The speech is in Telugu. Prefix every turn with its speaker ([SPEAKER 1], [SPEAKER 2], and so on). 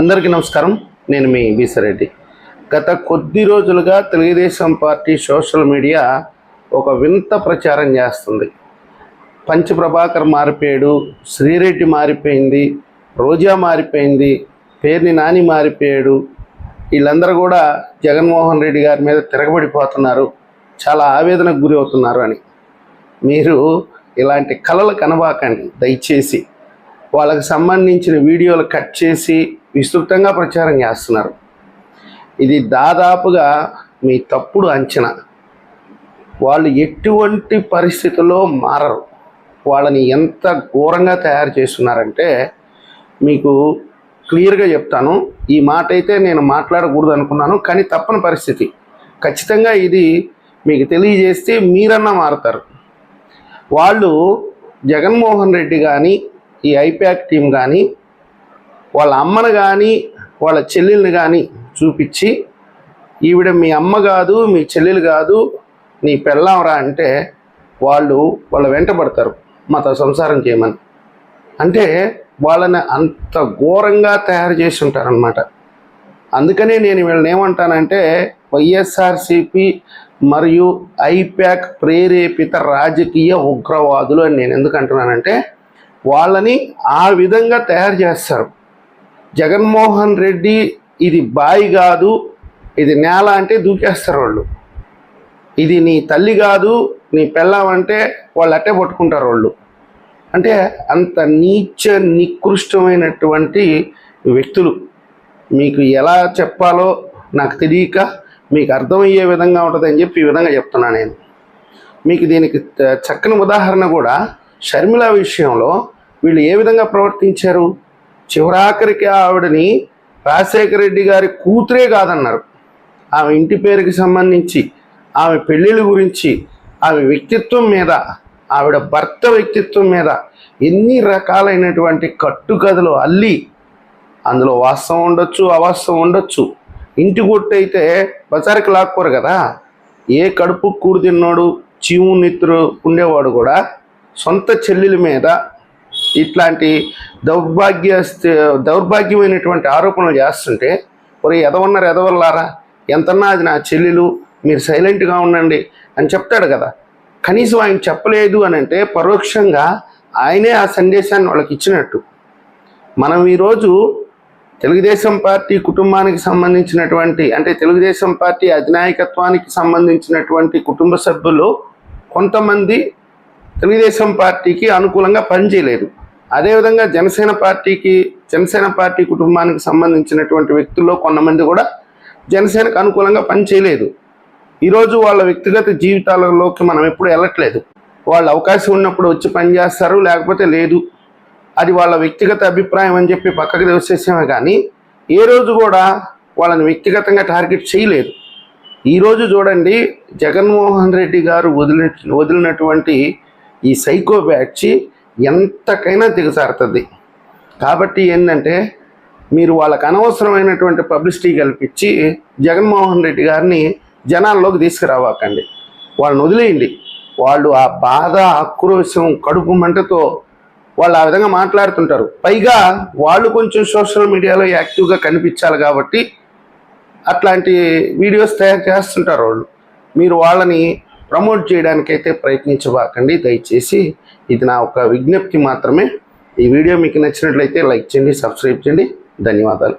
[SPEAKER 1] అందరికీ నమస్కారం. నేను మీ బీసరెడ్డి గత కొద్ది రోజులుగా తెలుగుదేశం పార్టీ సోషల్ మీడియా ఒక వింత ప్రచారం చేస్తుంది. పంచ ప్రభాకర్ మారిపోయాడు శ్రీరెడ్డి మారిపోయింది రోజా మారిపోయింది పేర్ని నాని మారిపోయాడు. వీళ్ళందరూ కూడా జగన్మోహన్ రెడ్డి గారి మీద తిరగబడిపోతున్నారు. చాలా ఆవేదనకు గురి అవుతున్నారు అని. మీరు ఇలాంటి కళలు కనబాకండి దయచేసి. వాళ్ళకి సంబంధించిన వీడియోలు కట్ చేసి విస్తృతంగా ప్రచారం చేస్తున్నారు. ఇది దాదాపుగా మీ తప్పుడు అంచనా. వాళ్ళు ఎటువంటి పరిస్థితుల్లో మారరు. వాళ్ళని ఎంత ఘోరంగా తయారు చేస్తున్నారంటే మీకు క్లియర్గా చెప్తాను. ఈ మాట అయితే నేను మాట్లాడకూడదు అనుకున్నాను కానీ తప్పని పరిస్థితి. ఖచ్చితంగా ఇది మీకు తెలియజేస్తే మీరన్నా మారుతారు. వాళ్ళు జగన్మోహన్ రెడ్డి కానీ ఈ ఐప్యాక్ టీం కానీ వాళ్ళ అమ్మను కానీ వాళ్ళ చెల్లెల్ని కానీ చూపించి ఈవిడ మీ అమ్మ కాదు మీ చెల్లెలు కాదు నీ పెళ్ళాంరా అంటే వాళ్ళు వాళ్ళ వెంటబడతారు మాతో సంసారం చేయమని. అంటే వాళ్ళని అంత ఘోరంగా తయారు చేసి ఉంటారనమాట అందుకనే నేను వీళ్ళని ఏమంటానంటే వైఎస్ఆర్సిపి మరియు ఐప్యాక్ ప్రేరేపిత రాజకీయ ఉగ్రవాదులు అని నేను ఎందుకు అంటున్నానంటే వాళ్ళని ఆ విధంగా తయారు చేస్తారు. జగన్మోహన్ రెడ్డి ఇది బాయి కాదు ఇది నేల అంటే దూకేస్తారు వాళ్ళు. ఇది నీ తల్లి కాదు నీ పెళ్ళాం అంటే వాళ్ళు అట్టే పట్టుకుంటారు వాళ్ళు. అంటే అంత నీచ నికృష్టమైనటువంటి వ్యక్తులు. మీకు ఎలా చెప్పాలో నాకు తెలియక మీకు అర్థమయ్యే విధంగా ఉంటుందని చెప్పి ఈ విధంగా చెప్తున్నా నేను. మీకు దీనికి చక్కని ఉదాహరణ కూడా షర్మిల విషయంలో వీళ్ళు ఏ విధంగా ప్రవర్తించారు? చివరాఖరికి ఆవిడని రాజశేఖర రెడ్డి గారి కూతురే కాదన్నారు. ఆమె ఇంటి పేరుకి సంబంధించి ఆమె పెళ్ళిళ్ళ గురించి ఆమె వ్యక్తిత్వం మీద ఆవిడ భర్త వ్యక్తిత్వం మీద ఎన్ని రకాలైనటువంటి కట్టుకథలు అల్లి అందులో వాస్తవం ఉండొచ్చు అవాస్తవం ఉండొచ్చు. ఇంటి కొట్టయితే బజార్కి లాక్కోరు కదా. ఏ కడుపు కూడు తిన్నాడు చీము నిద్ర ఉండేవాడు కూడా సొంత చెల్లెల మీద ఇట్లాంటి దౌర్భాగ్య దౌర్భాగ్యమైనటువంటి ఆరోపణలు చేస్తుంటే మరి ఎదవన్నారు ఎదవల్లారా? ఎంతన్నా అది నా చెల్లెలు మీరు సైలెంట్గా ఉండండి అని చెప్తాడు కదా. కనీసం ఆయన చెప్పలేదు అని అంటే పరోక్షంగా ఆయనే ఆ సందేశాన్ని వాళ్ళకి ఇచ్చినట్టు. మనం ఈరోజు తెలుగుదేశం పార్టీ కుటుంబానికి సంబంధించినటువంటి అంటే తెలుగుదేశం పార్టీ అధినాయకత్వానికి సంబంధించినటువంటి కుటుంబ సభ్యులు కొంతమంది తెలుగుదేశం పార్టీకి అనుకూలంగా పనిచేయలేదు. అదేవిధంగా జనసేన పార్టీకి జనసేన పార్టీ కుటుంబానికి సంబంధించినటువంటి వ్యక్తుల్లో కొంతమంది కూడా జనసేనకు అనుకూలంగా పనిచేయలేదు. ఈరోజు వాళ్ళ వ్యక్తిగత జీవితాలలోకి మనం ఎప్పుడు వెళ్ళట్లేదు. వాళ్ళు అవకాశం ఉన్నప్పుడు వచ్చి పనిచేస్తారు లేకపోతే లేదు. అది వాళ్ళ వ్యక్తిగత అభిప్రాయం అని చెప్పి పక్కకి దోసేసామే కానీ ఏ రోజు కూడా వాళ్ళని వ్యక్తిగతంగా టార్గెట్ చేయలేదు. ఈరోజు చూడండి జగన్మోహన్ రెడ్డి గారు వదిలి వదిలినటువంటి ఈ సైకో బ్యాచ్ ఎంతకైనా దిగజారుతుంది. కాబట్టి ఏంటంటే మీరు వాళ్ళకు అనవసరమైనటువంటి పబ్లిసిటీ కల్పించి జగన్మోహన్ రెడ్డి గారిని జనాల్లోకి తీసుకురావాకండి. వాళ్ళని వదిలేయండి. వాళ్ళు ఆ బాధ ఆక్రోశం కడుపు మంటతో వాళ్ళు ఆ విధంగా మాట్లాడుతుంటారు. పైగా వాళ్ళు కొంచెం సోషల్ మీడియాలో యాక్టివ్గా కనిపించాలి కాబట్టి అట్లాంటి వీడియోస్ తయారు చేస్తుంటారు వాళ్ళు. మీరు వాళ్ళని ప్రమోట్ చేయడానికైతే ప్రయత్నించబాకండి. దయచేసి ఇది నా ఒక విజ్ఞప్తి మాత్రమే. ఈ వీడియో మీకు నచ్చినట్లయితే లైక్ చేయండి సబ్స్క్రైబ్ చేయండి. ధన్యవాదాలు.